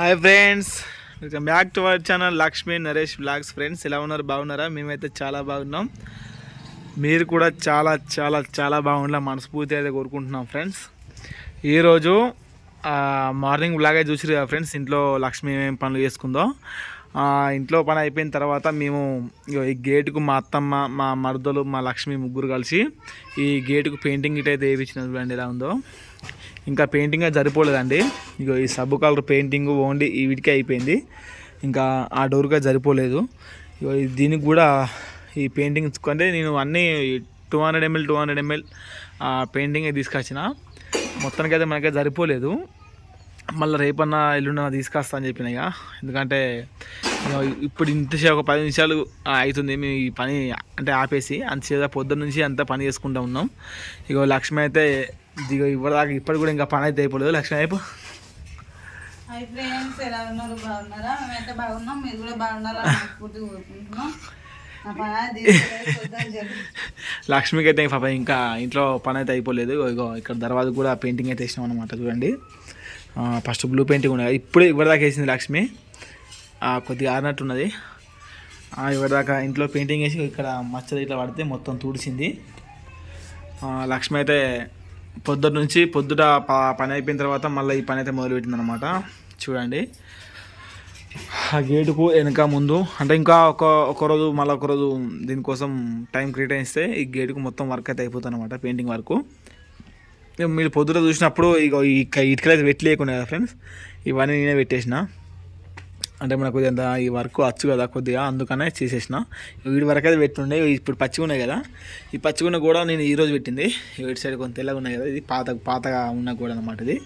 Hi friends welcome back to our channel Lakshmi Naresh vlogs friends ఎలా ఉన్నారు? బాగున్నారా? మేమైతే చాలా బాగున్నాం. మీరు కూడా చాలా చాలా చాలా బాగుండాలి మనస్ఫూర్తి అయితే కోరుకుంటున్నాం ఫ్రెండ్స్ ఈరోజు మార్నింగ్ బ్లాగే చూసిరు కదా ఫ్రెండ్స్ ఇంట్లో లక్ష్మి ఏమేమి పనులు చేసుకుందో. ఇంట్లో పని అయిపోయిన తర్వాత మేము ఇగో ఈ గేటుకు మా అత్తమ్మ మా మరదలు మా లక్ష్మి ముగ్గురు కలిసి ఈ గేటుకు పెయింటింగ్ ఇటైతే అయితే వేయించిన చూడండి ఎలా ఉందో. ఇంకా పెయింటింగ్ సరిపోలేదండి. ఇగో ఈ సబ్బు కలర్ పెయింటింగ్ ఓన్లీ ఈ వీటికే అయిపోయింది. ఇంకా ఆ డోర్గా సరిపోలేదు. ఇగో దీనికి కూడా ఈ పెయింటింగ్ అంటే నేను అన్నీ two hundred ml two hundred ml painting తీసుకొచ్చిన. మొత్తానికి అయితే మనకైతే సరిపోలేదు. మళ్ళీ రేపన్నా ఎల్లుండి తీసుకొస్తా అని చెప్పిన ఇక. ఎందుకంటే ఇగో ఇప్పుడు ఇంతసేపు ఒక పది నిమిషాలు అవుతుంది మేము ఈ పని అంటే ఆపేసి అంతసేపు పొద్దున్న నుంచి అంతా పని చేసుకుంటూ ఉన్నాం. ఇగో లక్ష్మి అయితే ఇగో ఇప్పటిదాకా ఇప్పటి కూడా ఇంకా పని అయితే అయిపోలేదు. లక్ష్మి అయిపో. హాయ్ ఫ్రెండ్స్ ఎలా ఉన్నారు? బాగున్నారా? మేమైతే బాగున్నాం. మీరు కూడా బాగున్నారా పూర్తి కోరుకుంటున్నాం. నా పని అది తీసుకెళ్ళి చూద్దాం జరిగింది. లక్ష్మికి అయితే పాప ఇంకా ఇంట్లో పని అయితే అయిపోలేదు. ఇగో ఇక్కడ దర్వాజ కూడా పెయింటింగ్ అయితే వేసినాం అనమాట చూడండి. ఫస్ట్ బ్లూ పెయింటింగ్ ఉన్నది ఇప్పుడే ఇవ్వదాకా వేసింది లక్ష్మి. కొద్దిగా ఆరినట్టున్నది ఉన్నది. ఇవ్వదాకా ఇంట్లో పెయింటింగ్ వేసి ఇక్కడ మచ్చలు ఇట్లా పడితే మొత్తం తుడిచింది. లక్ష్మి అయితే పొద్దున్న నుంచి పొద్దుట పని అయిపోయిన తర్వాత మళ్ళీ ఈ పని అయితే మొదలుపెట్టిందనమాట చూడండి. ఆ గేటుకు వెనక ముందు అంటే ఇంకా ఒక ఒకరోజు మళ్ళీ ఒకరోజు దీనికోసం టైం కేటాయిస్తే ఈ గేటుకు మొత్తం వర్క్ అయితే అయిపోతుంది అనమాట పెయింటింగ్ వర్క్. మీరు పొద్దున చూసినప్పుడు ఇక ఈ ఇటుకలు అయితే పెట్టి లేకుండా కదా ఫ్రెండ్స్ ఇవన్నీ నేనే పెట్టేసిన. అంటే మనకు కొద్దిగా ఈ వర్క్ వచ్చు కదా కొద్దిగా అందుకనే చేసేసిన. వీడి వరకు అయితే పెట్టుండే ఇప్పుడు పచ్చిగా ఉన్నాయి కదా. ఈ పచ్చిగున్న కూడా నేను ఈరోజు పెట్టింది. ఇటు సైడ్ కొంత తెల్లగా ఉన్నాయి కదా ఇది పాత పాతగా ఉన్న గోడ అనమాట ఇది.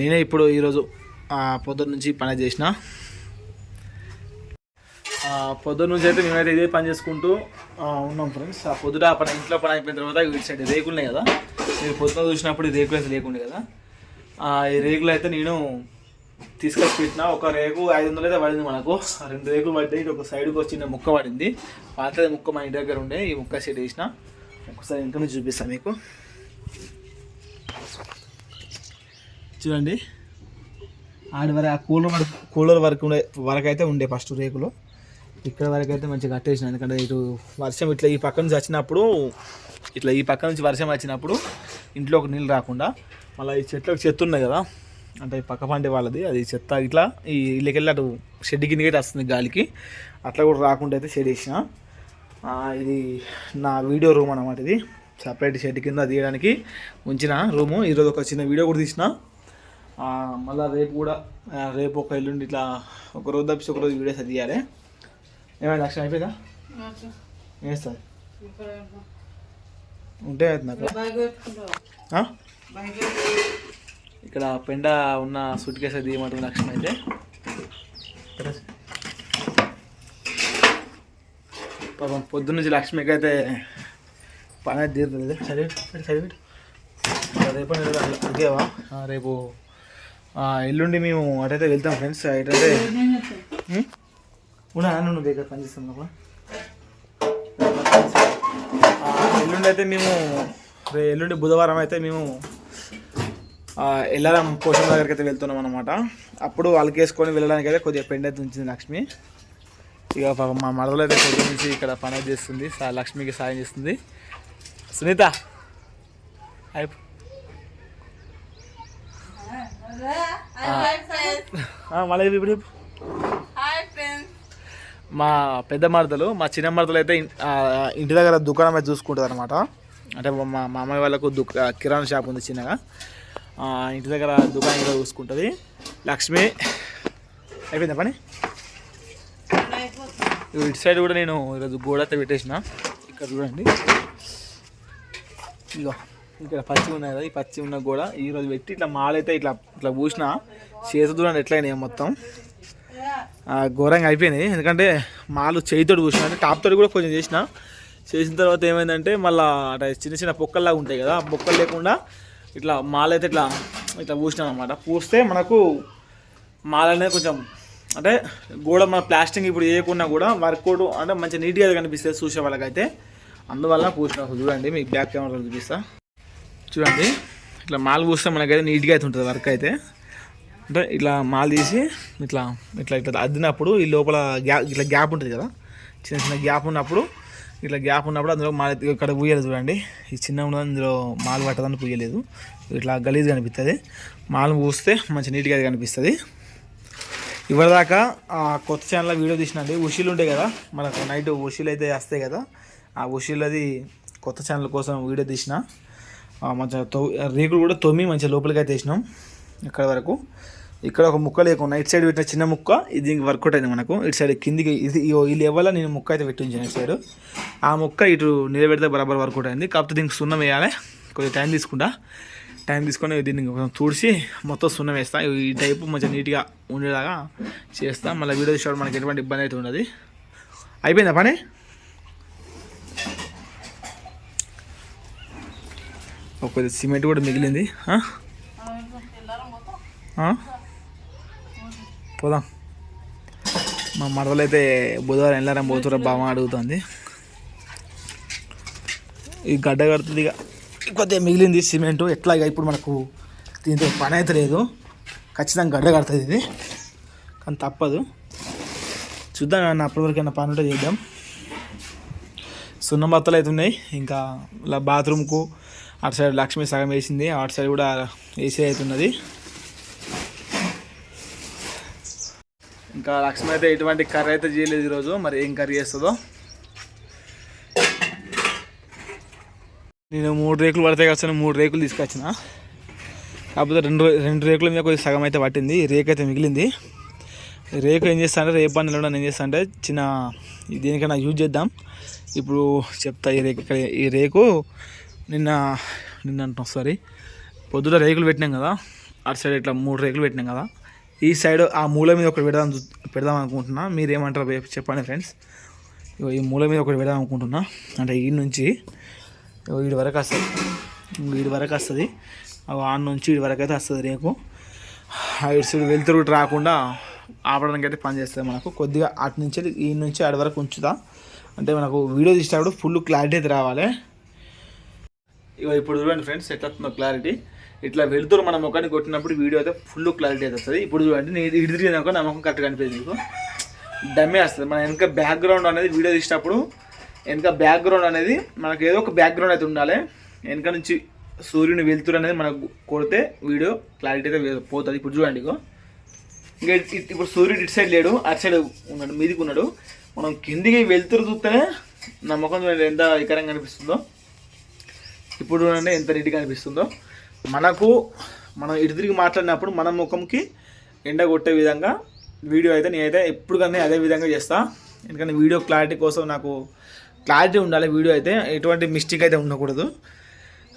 నేనే ఇప్పుడు ఈరోజు పొద్దున్న నుంచి పని చేసిన. పొద్దున్న నుంచి అయితే మేమైతే ఇదే పని చేసుకుంటూ ఉన్నాం ఫ్రెండ్స్ ఆ పొద్దుట ఆ పని ఇంట్లో పని అయిపోయిన తర్వాత ఇటు సైడ్ రేకులు కదా. మీరు పొద్దున చూసినప్పుడు ఈ రేకులు అయితే లేకుండే కదా. ఆ, ఈ రేకులు అయితే నేను తీసుకొచ్చి పెట్టిన. ఒక రేకు ఐదు వందలు అయితే పడింది మనకు. ఆ రెండు రేకులు పడ్డాయి. ఇటు ఒక సైడ్కి వచ్చిన ముక్క పడింది. పాత ముక్క మా ఇంటి దగ్గర ఉండే. ఈ ముక్క సెట్ వేసిన ఒకసారి ఇంకా చూపిస్తాను మీకు. చూడండి. ఆడి వరకు ఆ కూలర్ వరకు కూలర్ వరకు ఉండే వరకు అయితే ఉండే ఫస్ట్ రేకులు. ఇక్కడ వరకు అయితే మంచిగా కట్టేసిన ఎందుకంటే ఇటు వర్షం ఇట్లా ఈ పక్క నుంచి వచ్చినప్పుడు ఇట్లా ఈ పక్క నుంచి వర్షం వచ్చినప్పుడు ఇంట్లోకి నీళ్ళు రాకుండా మళ్ళీ ఈ చెట్లకు చెత్త ఉన్నాయి కదా అంటే ఈ పక్క పంటే వాళ్ళది అది చెత్త ఇట్లా ఈ ఇళ్ళకెళ్ళి అటు షెడ్ కిందకి అయితే వస్తుంది గాలికి అట్లా కూడా రాకుండా అయితే షెడ్ వేసిన. ఇది నా వీడియో రూమ్ అనమాట ఇది. సపరేట్ షెడ్ కింద తీయడానికి ఉంచిన రూము. ఈరోజు ఒక చిన్న వీడియో కూడా తీసిన. మళ్ళీ మళ్ళా రేపు కూడా రేపు ఒక ఎల్లుండి ఇట్లా ఒక రోజు తప్పిసి ఒక రోజు వీడియోస్ తీయాలి. ఏమైనా లక్షణం అయిపోయిందా. వేస్తుంది. ఉంటే అవుతుంది అక్కడ ఇక్కడ పెండ ఉన్న సూట్ కేసు అది తీయమంటుంది లక్ష్మి అయితే? పాపం పొద్దున్న నుంచి లక్ష్మికి అయితే పని అయితే తీరుతుంది చదివి చదివి రేపు అడిగేవా? రేపు ఆ, ఎల్లుండి మేము అటైతే వెళ్తాం ఫ్రెండ్స్. ఉం? ఉన్నా నువ్వు దగ్గర పనిచేస్తాను ఒక ఎల్లుండి అయితే మేము రే ఎల్లుండి బుధవారం అయితే మేము ఆ, ఎల్లారం పోషణ దగ్గరికి అయితే వెళ్తున్నాం అనమాట అప్పుడు వాళ్ళకి వేసుకొని వెళ్ళడానికి అయితే కొద్దిగా పెండ్ అయితే ఉంచింది లక్ష్మి. ఇక మా మరదలు అయితే పొద్దు నుంచి ఇక్కడ పని అయితే చేస్తుంది. లక్ష్మికి సాయం చేస్తుంది. సునీత అయిపో. Hi friends. ఆ, మళ్ళీ ఇప్పుడు. మా పెద్ద మరదలు మా చిన్న మరదలు అయితే ఇంటి దగ్గర దుకాణం అయితే చూసుకుంటుంది అనమాట అంటే మా మా మామయ్య వాళ్ళకు దుకా కిరాణా షాప్ ఉంది చిన్నగా. ఇంటి దగ్గర దుకాణం కూడా చూసుకుంటుంది. లక్ష్మి అయిపోయిందా పని? ఇటు సైడ్ కూడా నేను ఈరోజు గోడ అయితే పెట్టేసిన. ఇక్కడ చూడండి. ఇదిగో ఇక్కడ పచ్చి ఉన్నాయి కదా ఈ పచ్చి ఉన్న గోడ. ఈరోజు పెట్టి ఇట్లా మాలైతే ఇట్లా ఇట్లా పూసిన. చేతి చూడండి ఎట్లయినాయి మొత్తం. ఘోరంగా అయిపోయినాయి ఎందుకంటే మాలు చేయితోడు కూర్చున్నా అంటే టాప్ తోటి కూడా కొంచెం చేసిన. చేసిన తర్వాత ఏమైందంటే మళ్ళీ అట్లా చిన్న చిన్న పొక్కల్లాగా ఉంటాయి కదా ఆ పొక్కలు లేకుండా ఇట్లా మాల అయితే ఇట్లా ఇట్లా పూసినాం అనమాట పూస్తే మనకు మాల అనేది కొంచెం అంటే గోడ మన ప్లాస్టింగ్ ఇప్పుడు వేయకున్నా కూడా వర్కౌట్ అంటే మంచి నీట్గా కనిపిస్తుంది చూసే వాళ్ళకైతే. అందువల్ల పూసిన చూడండి మీకు బ్యాక్ కెమెరా చూపిస్తా. చూడండి ఇట్లా మాల పూస్తే మనకైతే నీట్గా అయితే ఉంటుంది వర్క్ అయితే. అంటే ఇట్లా మాల్ తీసి ఇట్లా ఇట్లా ఇట్లా అద్దినప్పుడు ఈ లోపల గ్యాప్ ఇట్లా గ్యాప్ ఉంటుంది కదా? చిన్న చిన్న గ్యాప్ ఉన్నప్పుడు ఇట్లా గ్యాప్ ఉన్నప్పుడు అందులో మాల ఇక్కడ పూయలేదు చూడండి. ఈ చిన్న ఉన్నది అందులో మాల పట్టదని పూయలేదు. ఇట్లా గలీజ్ కనిపిస్తుంది. మాలు పూస్తే మంచి నీట్గా కనిపిస్తుంది. ఇవరిదాకా కొత్త ఛానల్ వీడియో తీసినండి. ఉషీలు ఉంటాయి కదా? మనకు నైట్ ఉషీలు అయితే వస్తాయి కదా? ఆ ఉషీలది కొత్త ఛానల్ కోసం వీడియో తీసిన. మంచిగా తొ రేకులు కూడా తొమ్మి మంచిగా లోపలికి అయితే వేసినాం ఇక్కడ వరకు. ఇక్కడ ఒక ముక్క లేకుండా ఇటు సైడ్ పెట్టిన చిన్న ముక్క ఇది దీనికి వర్కౌట్ అయింది మనకు. ఇటు సైడ్ కిందికి ఇది ఈ లెవెల్లో నేను ముక్క అయితే పెట్టించాను ఇటు సైడ్. ఆ ముక్క ఇటు నిలబెడితే బరాబర్ వర్కౌట్ అయింది. కాకపోతే దీనికి సున్నం వేయాలి. కొద్దిగా టైం తీసుకుంటా. టైం తీసుకొని దీన్ని కొంచెం తుడిచి మొత్తం సున్నం వేస్తా. ఈ టైపు మంచిగా నీట్గా ఉండేలాగా చేస్తా. మళ్ళీ వీడియో తీసుకోవడం మనకి ఎటువంటి ఇబ్బంది అయితే ఉండదు. అయిపోయిందా పని? ఒక సిమెంట్ కూడా మిగిలింది? పోదాం. మా మడవలు అయితే బుధవారం వెళ్ళారం పోతురా బాగా అడుగుతుంది. ఈ గడ్డ కడుతుంది ఇక. కొద్దిగా మిగిలింది సిమెంట్. ఎట్లా ఇక ఇప్పుడు మనకు దీంతో పని అయితే లేదు. ఖచ్చితంగా గడ్డ కడుతుంది ఇది. కానీ తప్పదు. చూద్దాం అన్న అప్పటి వరకు పని ఉంటే చేద్దాం. సున్నం బత్తలు అయితే ఉన్నాయి. ఇంకా ఇలా బాత్రూమ్కు అటు సైడ్ లక్ష్మి సగం వేసింది. అటు సైడ్ కూడా ఏసీ అవుతున్నది ఇంకా లక్ష్మి అయితే ఎటువంటి కర్రీ అయితే చేయలేదు ఈరోజు. మరి ఏం కర్రీ చేస్తుందో? నేను మూడు రేకులు పడతాయి కదా మూడు రేకులు తీసుకొచ్చిన. కాకపోతే రెండు రెండు రేకుల మీద కొద్దిగా సగం అయితే పట్టింది. రేక్ రేకు అయితే మిగిలింది. రేకు ఏం చేస్తా అంటే రేపు పని ఏం చేస్తా అంటే చిన్న దేనికైనా యూజ్ చేద్దాం. ఇప్పుడు చెప్తా ఈ రేకు ఇక్కడ ఈ రేకు నిన్న నిన్న అంటున్నాం సారీ పొద్దున రేకులు పెట్టినాం కదా. అటు సైడ్ ఇట్లా మూడు రేకులు పెట్టినాం కదా. ఈ సైడ్ ఆ మూల మీద ఒకటి పెడదాం పెడదాం అనుకుంటున్నా. మీరు ఏమంటారు చెప్పండి ఫ్రెండ్స్. ఇగో ఈ మూల మీద ఒకటి పెడదాం అనుకుంటున్నా. అంటే ఈ నుంచి ఇగో వీడి వరకు వస్తుంది. వీడి వరకు వస్తుంది. ఆన్ నుంచి వీడి వరకు అయితే వస్తుంది రేపు ఆ ఇటు సైడ్ వెళ్తురు రాకుండా ఆపడానికి అయితే పని చేస్తుంది మనకు. కొద్దిగా అటు నుంచి ఈ నుంచి అటు వరకు ఉంచుతా. అంటే మనకు వీడియో తీసేటప్పుడు ఫుల్ క్లారిటీ అయితే రావాలి. ఇగో ఇప్పుడు చూడండి ఫ్రెండ్స్ ఎట్లా వస్తుందో క్లారిటీ ఇట్లా వెళ్తురు మన ముఖాన్ని కొట్టినప్పుడు వీడియో అయితే ఫుల్ క్లారిటీ అయితే వస్తుంది. ఇప్పుడు చూడండి నేను ఇటు తిరిగినాక నా ముఖం కరెక్ట్గా అనిపించింది మీకు డమ్మే వస్తుంది. మన వెనక బ్యాక్గ్రౌండ్ అనేది వీడియో తీసినప్పుడు వెనక బ్యాక్గ్రౌండ్ అనేది మనకు ఏదో ఒక బ్యాక్గ్రౌండ్ అయితే ఉండాలి. వెనక నుంచి సూర్యుని వెళ్తురు అనేది మనకు కొడితే వీడియో క్లారిటీ అయితే పోతుంది. ఇప్పుడు చూడండి ఇగో. ఇంకా ఇప్పుడు సూర్యుడు ఇటు సైడ్ లేడు అటు సైడ్ ఉన్నాడు మీదికి ఉన్నాడు. మనం కిందికి వెళ్తురు చూస్తేనే నా ముఖం చూడండి ఎంత వికరంగా అనిపిస్తుందో. ఇప్పుడు చూడండి ఎంత నీట్గా అనిపిస్తుందో. మనకు మనం ఇటు తిరిగి మాట్లాడినప్పుడు మన ముఖంకి ఎండ కొట్టే విధంగా వీడియో అయితే నేనైతే ఎప్పుడు కానీ అదే విధంగా చేస్తా. ఎందుకంటే వీడియో క్లారిటీ కోసం నాకు క్లారిటీ ఉండాలి. వీడియో అయితే ఎటువంటి మిస్టేక్ అయితే ఉండకూడదు.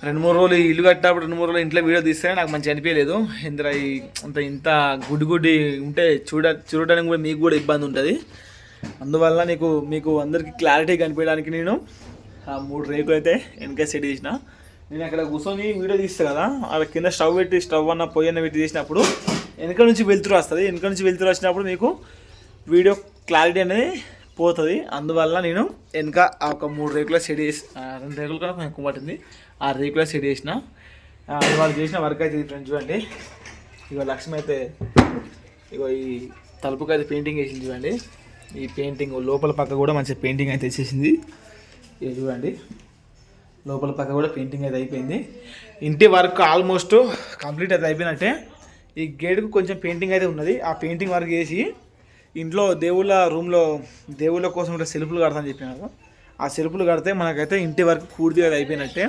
రెండు మూడు రోజులు ఇల్లు కట్టినప్పుడు రెండు మూడు రోజులు ఇంట్లో వీడియో తీస్తే నాకు మంచి అనిపించలేదు. ఇంత అంత ఇంత గుడి గుడి ఉంటే చూడ చూడడానికి కూడా మీకు కూడా ఇబ్బంది ఉంటుంది. అందువల్ల నీకు మీకు అందరికీ క్లారిటీ కనిపించడానికి నేను ఆ మూడు రేకులు అయితే వెనక సెట్ చేసిన. నేను అక్కడ కూర్చొని వీడియో తీస్తా కదా అక్కడ కింద స్టవ్ పెట్టి స్టవ్ అన్న పొయ్యి అన్న పెట్టి తీసినప్పుడు వెనక నుంచి వెళ్తురు వస్తుంది. వెనక నుంచి వెళ్తురు వచ్చినప్పుడు మీకు వీడియో క్లారిటీ అనేది పోతుంది. అందువల్ల నేను వెనక ఆ ఒక మూడు రేకుల సెట్ చేసి రెండు రేకులు కూడా కొంచెం ఎక్కువ పట్టింది. ఆ రేకుల సెట్ చేసిన అది వాళ్ళు చేసిన వర్క్ అయితే ఫ్రెండ్స్ చూడండి. ఇక లక్ష్మి అయితే ఇగో ఈ తలుపుకి అయితే పెయింటింగ్ వేసింది చూడండి. ఈ పెయింటింగ్ లోపల పక్క కూడా మంచి పెయింటింగ్ అయితే వేసేసింది ఇది చూడండి. లోపల పక్క కూడా పెయింటింగ్ అయితే అయిపోయింది. ఇంటి వర్క్ ఆల్మోస్ట్ కంప్లీట్ అయితే అయిపోయినట్టే. ఈ గేటుకు కొంచెం పెయింటింగ్ అయితే ఉన్నది. ఆ పెయింటింగ్ వర్క్ చేసి ఇంట్లో దేవుళ్ళ రూమ్లో దేవుళ్ళ కోసం ఇట్లా సెల్ఫ్లు కడతాను చెప్పినారు. ఆ సెల్ఫ్లు కడితే మనకైతే ఇంటి వర్క్ పూర్తిగా అయిపోయినట్టే.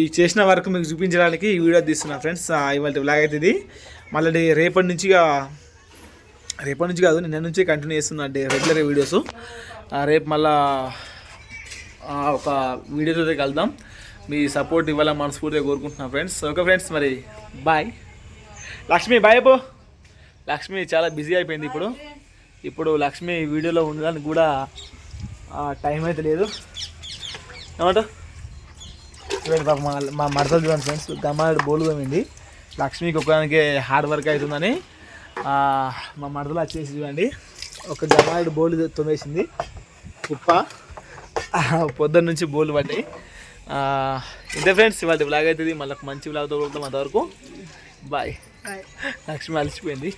ఈ చేసిన వర్క్ మీకు చూపించడానికి ఈ వీడియో తీస్తున్నా ఫ్రెండ్స్. ఇవాళ బ్లాగ్ అయితే ఇది. మళ్ళీ రేపటి నుంచి రేపటి నుంచి కాదు నిన్న నుంచి కంటిన్యూ చేస్తున్నా రెగ్యులర్ వీడియోస్ రేపు మళ్ళీ ఒక వీడియోతో కలుద్దాం. మీ సపోర్ట్ ఇవ్వాలని మనస్ఫూర్తిగా కోరుకుంటున్నాను ఫ్రెండ్స్ ఓకే ఫ్రెండ్స్ మరి బాయ్ లక్ష్మి బాయ్ పో. లక్ష్మి చాలా బిజీ అయిపోయింది ఇప్పుడు. ఇప్పుడు లక్ష్మి వీడియోలో ఉండడానికి కూడా టైం అయితే లేదు. ఏమంటావు చూడండి పాప మా మా మడతలు చూడండి ఫ్రెండ్స్ గమ్మాడు బోలుదమైంది లక్ష్మికి ఒకదానికి హార్డ్ వర్క్ అవుతుందని మా మడతలు వచ్చేసి చూడండి. ఒక గమ్మాడు బోలు తొమ్మేసింది కుప్ప. పొద్దున్న నుంచి బోలు పడ్డాయి. ఇంతే ఫ్రెండ్స్ ఇవాళ బ్లాగ్ అవుతుంది మళ్ళీ మంచి బ్లాగ్తో కొడతాం అంతవరకు. బాయ్ లక్ష్మి అలసిపోయింది.